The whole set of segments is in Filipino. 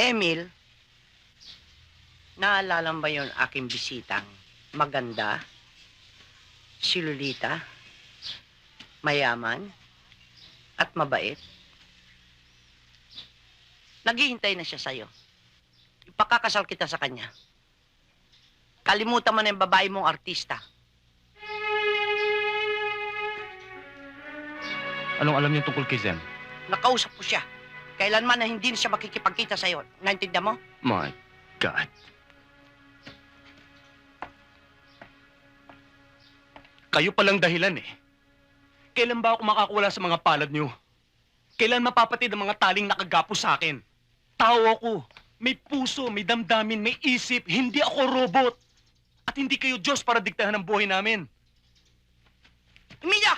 Emil, naalala mo ba yung aking bisitang maganda, si Lolita, mayaman, at mabait? Naghihintay na siya sa'yo. Ipakakasal kita sa kanya. Kalimutan mo na yung babae mong artista. Anong alam niyo tungkol kay Zem? Nakausap ko siya. Kailanman na hindi na siya makikipagkita sa'yo. Naintindihan mo? My God. Kayo palang dahilan eh. Kailan ba ako makakawala sa mga palad niyo? Kailan mapapatid ang mga taling nakagapo sa akin? Tao ako. May puso, may damdamin, may isip. Hindi ako robot. At hindi kayo Diyos para diktahan ang buhay namin. Emilia!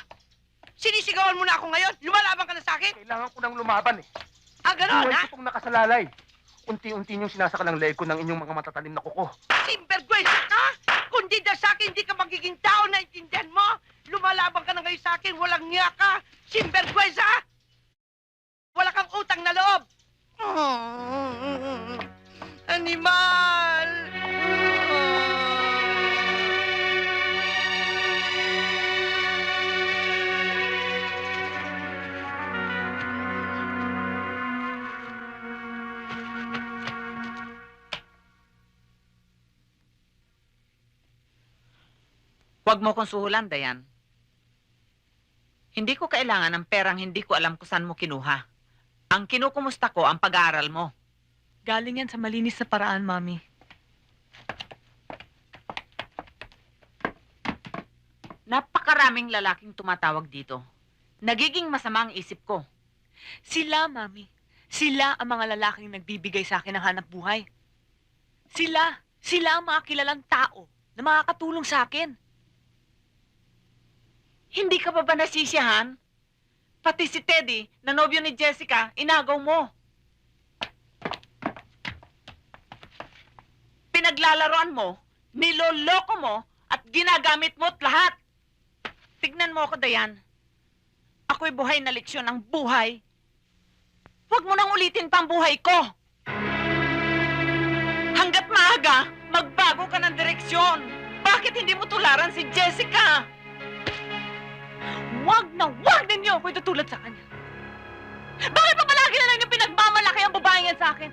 Sinisigawan mo na ako ngayon? Lumalaban ka na sa akin? Kailangan ko nang lumaban eh. Ah, gano'n, Buhay ha? ko pong nakasalalay. Unti-unti niyong sinasakal ang leeg ko ng inyong mga matatalim na kuko. Simpergwesa ka! Kung di dahil sa akin, hindi ka magiging tao na intindihan mo! Lumalaban ka na ngayon sa akin, walang niya ka! Simpergwesa! Wala kang utang na loob! Mm, Animal! Huwag mo kong suhulan, Dayan. Hindi ko kailangan ng perang hindi ko alam kung saan mo kinuha. Ang kinukumusta ko ang pag-aaral mo. Galing yan sa malinis na paraan, Mami. Napakaraming lalaking tumatawag dito. Nagiging masama ang isip ko. Sila, Mami. Sila ang mga lalaking nagbibigay sa akin ng hanap buhay. Sila. Sila ang mga kilalang tao na makakatulong sa akin. Hindi ka pa ba nasisiyahan? Pati si Teddy, na nobyo ni Jessica, inagaw mo. Pinaglalaroan mo, niloloko mo, at ginagamit mo't lahat. Tignan mo ako, Dayan. Ako'y buhay na leksyon ng buhay. Huwag mo nang ulitin pa buhay ko. Hanggat maaga, magbago ka ng direksyon. Bakit hindi mo tularan si Jessica? Huwag na huwag ninyo ako itutulad sa kanya. Bakit pa palagi na lang yung pinagmamalaki ang babaeng yan sa akin?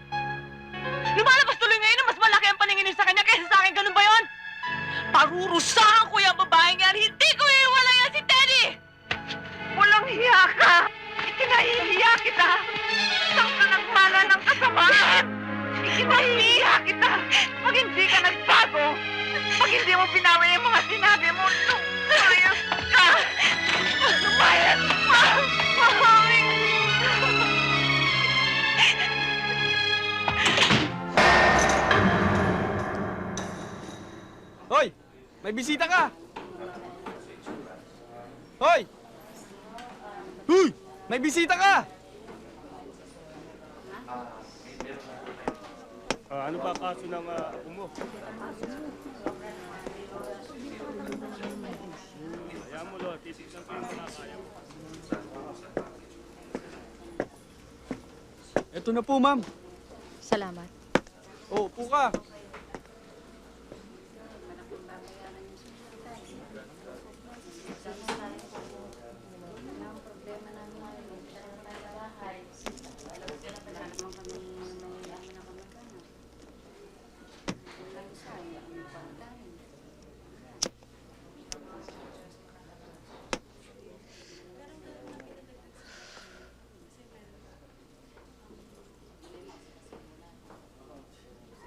Lumalabas tuloy ngayon mas malaki ang paningin niyo sa kanya kaysa sa akin. Ganun ba yon? Parurusahan ko yung babaeng yan. Hindi ko iiwala yan si Teddy! Walang hiya ka! Ikinahihiya kita! Saan ka nagmana ng kasamaan? Ikinahihiya kita! Pag hindi ka nagbago, pag hindi mo binawi yung mga sinabi mo, ka! May bisita ka! Hoy! Hoy! May bisita ka! Ah, ano ba kaso ng uh, apo mo? Ayan mo, Lo. Titignan ko yung mga kaya mo. Ito na po, ma'am. Salamat. Oh, upo ka.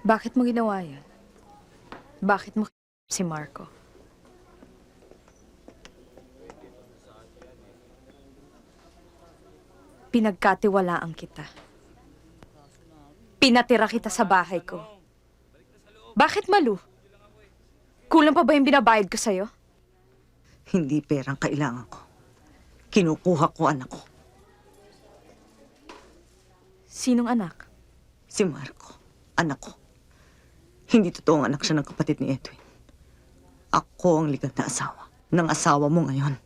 Bakit mo ginawa yan? Bakit mo si Marco? Pinagkatiwalaan kita. Pinatira kita sa bahay ko. Bakit malu? Kulang pa ba yung binabayad ko sa'yo? Hindi perang kailangan ko. Kinukuha ko anak ko, Sinong anak? si Marco. Anak ko. Hindi totoong anak siya ng kapatid ni Edwin. Ako ang legal na asawa ng asawa mo ngayon.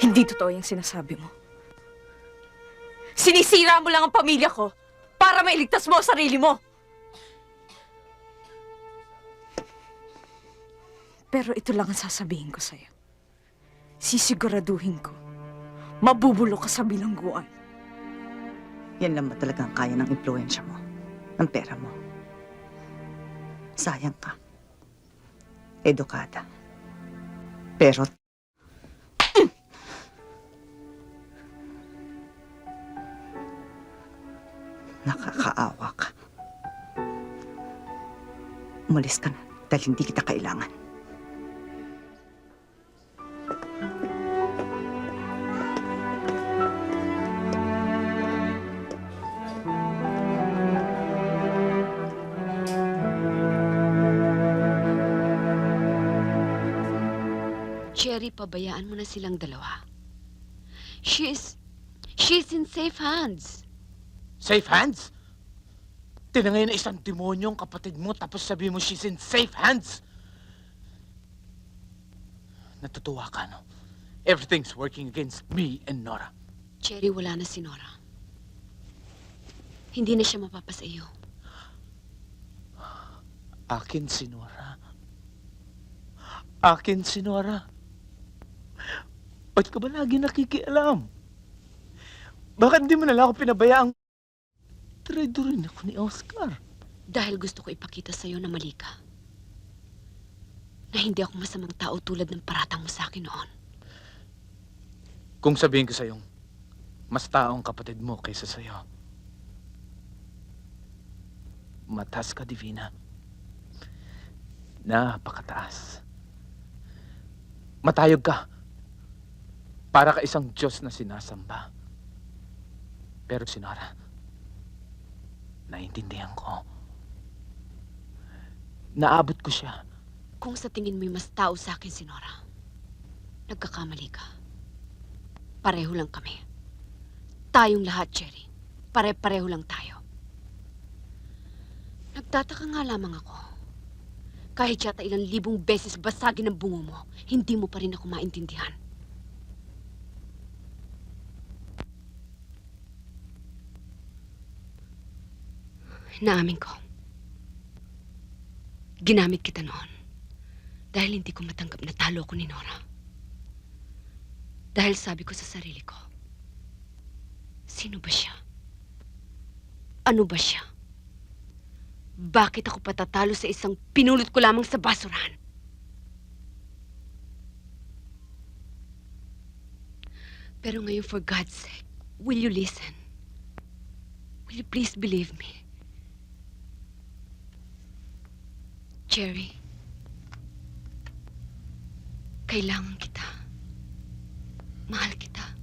Hindi totoo yung sinasabi mo. Sinisira mo lang ang pamilya ko para mailigtas mo ang sarili mo. Pero ito lang ang sasabihin ko sa'yo. Sisiguraduhin ko, mabubulok ka sa bilangguan. Yan lang ba talaga ang kaya ng impluensya mo? Ng pera mo? Sayang ka. Edukada. Pero... Nakakaawa ka. Umalis ka na dahil hindi kita kailangan. Cherry, pabayaan mo na silang dalawa. She is... She's in safe hands. Safe hands? Tinangay na isang demonyong kapatid mo tapos sabi mo she's in safe hands. Natutuwa ka, no? Everything's working against me and Nora. Cherry, wala na si Nora. Hindi na siya mapapasa iyo. Akin si Nora. Akin si Nora. Ba't ka ba lagi nakikialam? Bakit hindi mo na lang ako pinabayaang traidorin ako ni Oscar? Dahil gusto ko ipakita sa iyo na mali ka. Na hindi ako masamang tao tulad ng paratang mo sa akin noon. Kung sabihin ko sa'yong mas taong kapatid mo kaysa sa'yo. Matas ka, Divina. Napakataas. Matayog ka. Para ka isang Diyos na sinasamba. Pero si Nora, naintindihan ko. Naabot ko siya. Kung sa tingin mo'y mas tao sa akin si Nora, nagkakamali ka. Pareho lang kami. Tayong lahat, Cherry. Pare-pareho lang tayo. Nagtataka nga lamang ako. Kahit yata ilang libong beses basagin ang bungo mo, hindi mo pa rin ako maintindihan. Naamin ko. Ginamit kita noon. Dahil hindi ko matanggap na talo ko ni Nora. Dahil sabi ko sa sarili ko, sino ba siya? Ano ba siya? Bakit ako patatalo sa isang pinulot ko lamang sa basurahan? Pero ngayon, for God's sake, will you listen? Will you please believe me? Jerry, kailangan kita. Mahal kita.